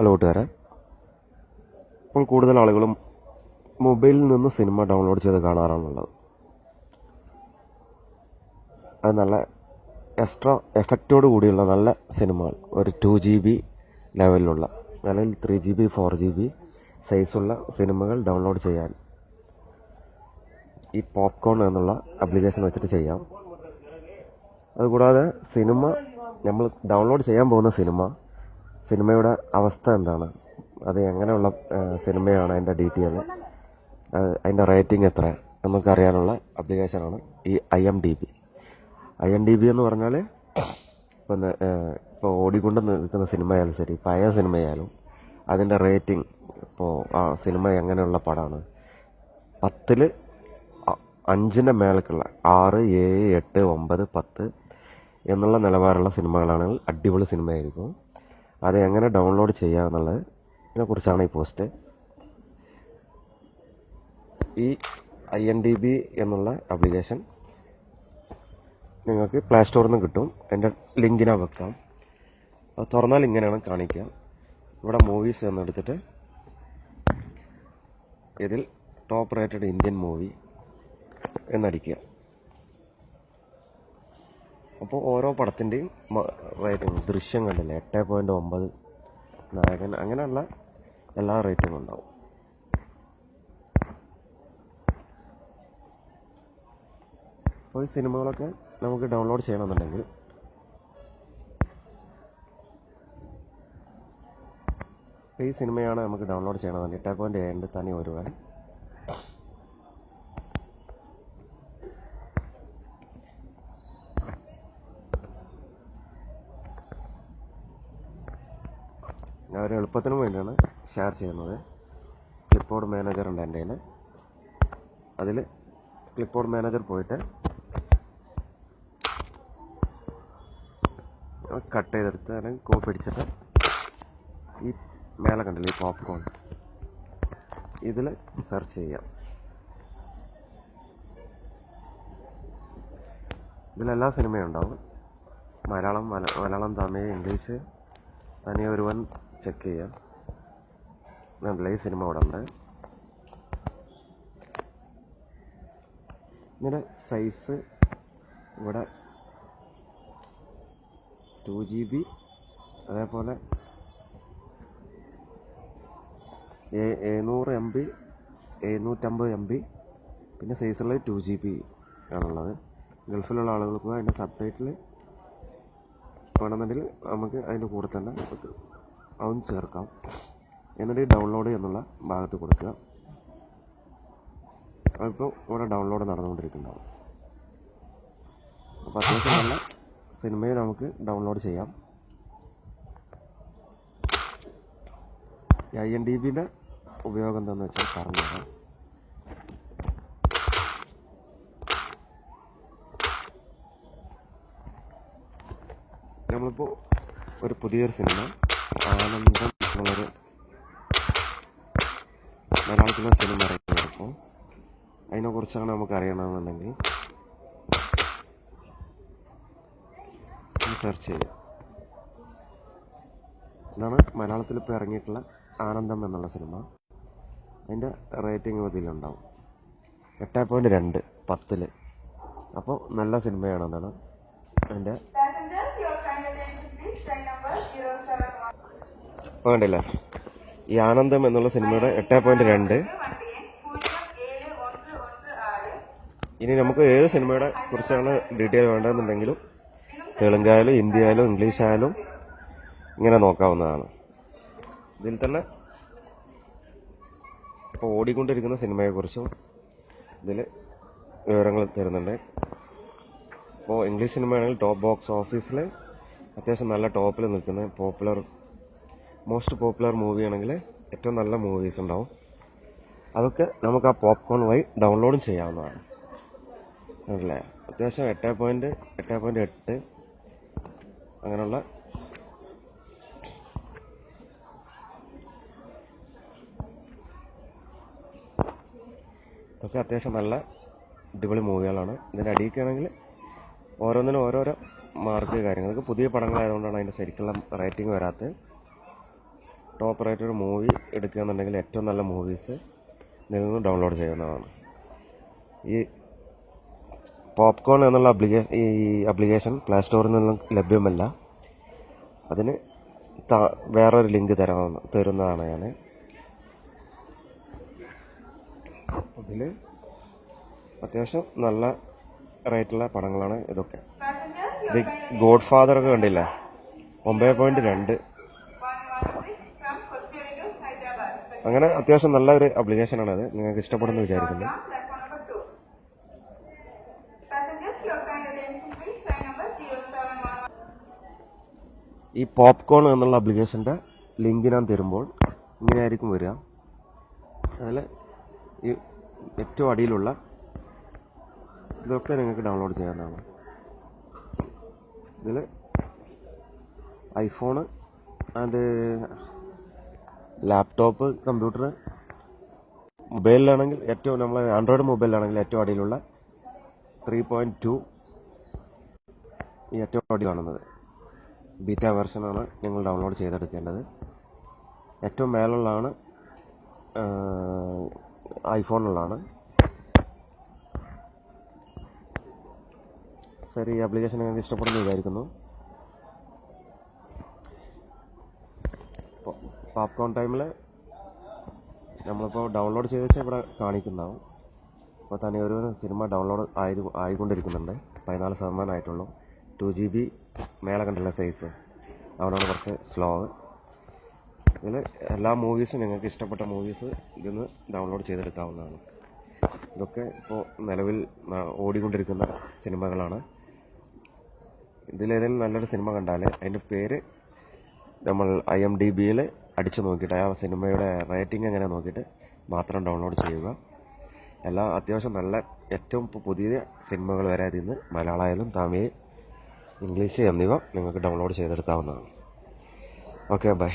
Hello കൂട്ടുകാരെ. ഇപ്പോൾ കൂടുതൽ ആളുകളും മൊബൈലിൽ നിന്ന് സിനിമ ഡൗൺലോഡ് ചെയ്ത് കാണാറാണുള്ളത്. അത് നല്ല എക്സ്ട്രാ എഫക്റ്റോട് കൂടിയുള്ള നല്ല സിനിമകൾ. ഒരു ടു ജി ബി ലെവലിലുള്ള അല്ലെങ്കിൽ three G B four G B സൈസുള്ള സിനിമകൾ ഡൗൺലോഡ് ചെയ്യാൻ ഈ പോപ്കോൺ എന്നുള്ള അപ്ലിക്കേഷൻ വെച്ചിട്ട് ചെയ്യാം. അതുകൂടാതെ സിനിമ നമ്മൾ ഡൗൺലോഡ് ചെയ്യാൻ പോകുന്ന സിനിമ സിനിമയുടെ അവസ്ഥ എന്താണ്? അത് എങ്ങനെയുള്ള സിനിമയാണ് അതിന്റെ ഡീറ്റെയിൽ? അതിന്റെ റേറ്റിംഗ് എത്ര? എന്നൊക്കെ അറിയാനുള്ള ആപ്ലിക്കേഷനാണ് ഈ I M D B. I M D B എന്ന് പറഞ്ഞാൽ ഇപ്പം ഇപ്പോൾ ഓടിക്കൊണ്ട് നിൽക്കുന്ന സിനിമയായാലും ശരി പഴയ സിനിമയായാലും അതിന്റെ റേറ്റിംഗ് ഇപ്പോൾ ആ സിനിമ എങ്ങനെയുള്ള പടമാണ്? പത്തിൽ അഞ്ചിന്റെ മേലേക്കുള്ള ആറ് ഏഴ് എട്ട് ഒമ്പത് പത്ത് എന്നുള്ള നിലവാരമുള്ള സിനിമകളാണെങ്കിൽ അടിപൊളി സിനിമയായിരിക്കും. അത് എങ്ങനെ ഡൗൺലോഡ് ചെയ്യുക എന്നുള്ളത് കുറിച്ചാണ് ഈ പോസ്റ്റ് ഈ ഐ എൻ ഡി ബി എന്നുള്ള ആപ്ലിക്കേഷൻ നിങ്ങൾക്ക് പ്ലേ സ്റ്റോറിൽ നിന്ന് കിട്ടും. എന്റെ ലിങ്കിനാ വെക്കാം. അത് തുറന്നാൽ ഇങ്ങനെയാണ് കാണിക്കുക. ഇവിടെ മൂവീസ് എന്നെടുത്തിട്ട് ഇതിൽ ടോപ്പ് റേറ്റഡ് ഇന്ത്യൻ മൂവി എന്നടിക്കുക. അപ്പോൾ ഓരോ പടത്തിന്റെയും റേറ്റിംഗ് ദൃശ്യം കണ്ടില്ലേ? എട്ട് പോയിന്റ് ഒമ്പത് നായകൻ അങ്ങനെയുള്ള എല്ലാ റേറ്റിംഗും ഉണ്ടാവും. അപ്പോൾ ഈ സിനിമകളൊക്കെ നമുക്ക് ഡൗൺലോഡ് ചെയ്യണമെന്നുണ്ടെങ്കിൽ ഈ സിനിമയാണ് നമുക്ക് ഡൗൺലോഡ് ചെയ്യണമെന്നുണ്ടെങ്കിൽ പോയിന്റ് ഏഴിന്റെ തനി ഒരുവൻ ഒരു എളുപ്പത്തിന് വേണ്ടിയാണ് ഷെയർ ചെയ്യുന്നത്. ക്ലിപ്പോർഡ് മാനേജർ ഉണ്ട് എന്റെ കയ്യിൽ അതിൽ ക്ലിപ്പോർഡ് മാനേജർ പോയിട്ട് കട്ട് ചെയ്തെടുത്ത് അല്ലെങ്കിൽ കോപ്പി അടിച്ചിട്ട് ഈ മേലെ കണ്ടില്ലേ ഈ പോപ്കോൺ ഇതിൽ സെർച്ച് ചെയ്യാം. ഇതിലെല്ലാ സിനിമയും ഉണ്ടാവും. മലയാളം മലയാളം തമിഴ് ഇംഗ്ലീഷ് തനിയെ ഒരുവൻ ചെക്ക് ചെയ്യാം. നല്ല ഈ സിനിമ അവിടെ ഉണ്ട് ഇങ്ങനെ സൈസ് ഇവിടെ ടു ജി ബി അതേപോലെ എഴുന്നൂറ് എം ബി എഴുന്നൂറ്റമ്പത് എം ബി പിന്നെ സൈസുള്ളത് ടു ജി ബി ആണുള്ളത്. ഗൾഫിലുള്ള ആളുകൾക്ക് അതിന്റെ സബ് ടൈറ്റിൽ വേണമെന്നുണ്ടെങ്കിൽ നമുക്ക് അതിന്റെ കൂടെ തന്നെ നമുക്ക് അതും ചേർക്കാം. എന്നിട്ട് ഡൗൺലോഡ് എന്നുള്ള ഭാഗത്ത് കൊടുക്കുക. അതിപ്പോൾ ഇവിടെ ഡൗൺലോഡ് നടന്നുകൊണ്ടിരിക്കുന്നുണ്ടാവും. അപ്പോൾ അത്യാവശ്യം നല്ല സിനിമയെ നമുക്ക് ഡൗൺലോഡ് ചെയ്യാം. ഐ എൻ ഡി ബിയുടെ ഉപയോഗം എന്താണെന്ന് വെച്ചാൽ പറഞ്ഞുതരാം. നമ്മളിപ്പോൾ ഒരു പുതിയൊരു സിനിമ ആനന്ദം എന്നുള്ളൊരു മലയാളത്തിലെ സിനിമ ഇറങ്ങിയപ്പോൾ അതിനെക്കുറിച്ചാണ് നമുക്ക് അറിയണമെന്നുണ്ടെങ്കിൽ സെർച്ച് ചെയ്യുക ഇതാണ് മലയാളത്തിൽ ഇപ്പോൾ ഇറങ്ങിയിട്ടുള്ള ആനന്ദം എന്നുള്ള സിനിമ. അതിന്റെ റേറ്റിംഗ് ഇതിലുണ്ടാവും എട്ട് പോയിന്റ് രണ്ട് പത്തിൽ അപ്പോൾ നല്ല സിനിമയാണെന്നാണ് അതിന്റെ കണ്ടില്ലേ ഈ ആനന്ദം എന്നുള്ള സിനിമയുടെ എട്ട് പോയിന്റ് രണ്ട്. ഇനി നമുക്ക് ഏത് സിനിമയുടെ കുറിച്ചാണ് ഡീറ്റെയിൽ വേണ്ടതെന്നുണ്ടെങ്കിലും തെലുങ്കായാലും ഹിന്ദി ആയാലും ഇംഗ്ലീഷ് ആയാലും ഇങ്ങനെ നോക്കാവുന്നതാണ്. ഇതിൽ തന്നെ ഇപ്പോൾ ഓടിക്കൊണ്ടിരിക്കുന്ന സിനിമയെക്കുറിച്ചും ഇതിൽ വിവരങ്ങൾ തരുന്നുണ്ട്. ഇപ്പോൾ ഇംഗ്ലീഷ് സിനിമയാണെങ്കിൽ ടോപ്പ് ബോക്സ് ഓഫീസിൽ അത്യാവശ്യം നല്ല ടോപ്പിൽ നിൽക്കുന്ന പോപ്പുലർ മോസ്റ്റ് പോപ്പുലർ മൂവി ആണെങ്കിൽ ഏറ്റവും നല്ല മൂവീസ് ഉണ്ടാവും. അതൊക്കെ നമുക്ക് ആ പോപ്കോൺ വഴി ഡൗൺലോഡും ചെയ്യാവുന്നതാണ്. അല്ലേ? അത്യാവശ്യം എട്ട് പോയിന്റ് എട്ട് പോയിന്റ് എട്ട് അങ്ങനെയുള്ള ഇതൊക്കെ അത്യാവശ്യം നല്ല അടിപൊളി മൂവികളാണ് ഇതിന്റെ അടിയിക്കാണെങ്കിൽ ഓരോന്നിനും ഓരോരോ മാർക്ക് കാര്യങ്ങൾക്ക് പുതിയ പടങ്ങളായതുകൊണ്ടാണ് അതിന്റെ ശരിക്കുള്ള റേറ്റിംഗ് വരാത്തത്. ടോപ്പ് റേറ്റ് മൂവി എടുക്കുകയെന്നുണ്ടെങ്കിൽ ഏറ്റവും നല്ല മൂവീസ് നിങ്ങൾ ഡൗൺലോഡ് ചെയ്യുന്നതാണ്. ഈ പോപ്കോൺ എന്നുള്ള അപ്ലിക്കേ ഈ അപ്ലിക്കേഷൻ പ്ലേ സ്റ്റോറിൽ നിന്നും ലഭ്യമല്ല. അതിന് വേറൊരു ലിങ്ക് തരാവുന്ന തരുന്നതാണ് ഞാൻ അതിൽ അത്യാവശ്യം നല്ല റേറ്റുള്ള പടങ്ങളാണ് ഇതൊക്കെ. ദി ഗോഡ് ഫാദർ ഒക്കെ കണ്ടില്ലേ? ഒമ്പത് പോയിന്റ് രണ്ട് അങ്ങനെ അത്യാവശ്യം നല്ല ഒരു അപ്ലിക്കേഷനാണ് അത് നിങ്ങൾക്ക് ഇഷ്ടപ്പെടുന്നു വിചാരിക്കുന്നു Down platform number 2. Passengers, your kind attention please. Train number 0711. ഈ പോപ്കോൺ എന്നുള്ള അപ്ലിക്കേഷന്റെ ലിങ്ക് ഞാൻ തരുമ്പോൾ ഇങ്ങനെയായിരിക്കും വരിക അതിൽ ഈ ഏറ്റവും അടിയിലുള്ള ഇതൊക്കെ നിങ്ങൾക്ക് ഡൗൺലോഡ് ചെയ്യാവുന്നതാണ് ഇതിൽ ഐഫോണ് ആൻഡ് ലാപ്ടോപ്പ് കമ്പ്യൂട്ടർ മൊബൈലിലാണെങ്കിൽ ഏറ്റവും നമ്മൾ ആൻഡ്രോയിഡ് മൊബൈലിലാണെങ്കിൽ ഏറ്റവും അടിയിലുള്ള ത്രീ പോയിന്റ് ടു ഏറ്റവും അടി കാണുന്നത്. ബീറ്റ വെർഷനാണ് നിങ്ങൾ ഡൗൺലോഡ് ചെയ്തെടുക്കേണ്ടത്. ഏറ്റവും മേലുള്ളതാണ് ഐഫോണിലുള്ളതാണ് ശരി ആപ്ലിക്കേഷൻ നിങ്ങൾക്ക് ഇഷ്ടപ്പെടുന്നു വിചാരിക്കുന്നു. പോപ്കോൺ ടൈമിൽ നമ്മളിപ്പോൾ ഡൗൺലോഡ് ചെയ്ത് വെച്ചാൽ ഇവിടെ കാണിക്കുന്നുണ്ടാവും അപ്പോൾ തന്നെ ഒരു സിനിമ ഡൗൺലോഡ് ആയി ആയിക്കൊണ്ടിരിക്കുന്നുണ്ട്. പതിനാല് ശതമാനം ആയിട്ടുള്ളൂ. ടു ജി ബി മേലെ കണ്ടുള്ള സൈസ് അതുകൊണ്ടാണ് കുറച്ച് സ്ലോ ഇതിൽ എല്ലാ മൂവീസും നിങ്ങൾക്ക് ഇഷ്ടപ്പെട്ട മൂവീസ് ഇതിന്ന് ഡൗൺലോഡ് ചെയ്തെടുക്കാവുന്നതാണ്. ഇതൊക്കെ ഇപ്പോൾ നിലവിൽ ഓടിക്കൊണ്ടിരിക്കുന്ന സിനിമകളാണ്. ഇതിലേതെങ്കിലും നല്ലൊരു സിനിമ കണ്ടാൽ അതിന്റെ പേര് നമ്മൾ ഐ എം ഡി ബിയിൽ അടിച്ചു നോക്കിയിട്ട് ആ സിനിമയുടെ റേറ്റിംഗ് എങ്ങനെ നോക്കിയിട്ട് മാത്രം ഡൗൺലോഡ് ചെയ്യുക. എല്ലാ അത്യാവശ്യം നല്ല ഏറ്റവും പുതിയ സിനിമകൾ വരെ അതിൽ നിന്ന് മലയാളമായാലും തമിഴ് ഇംഗ്ലീഷ് എന്നിവ നിങ്ങൾക്ക് ഡൗൺലോഡ് ചെയ്തെടുക്കാവുന്നതാണ്. Okay bye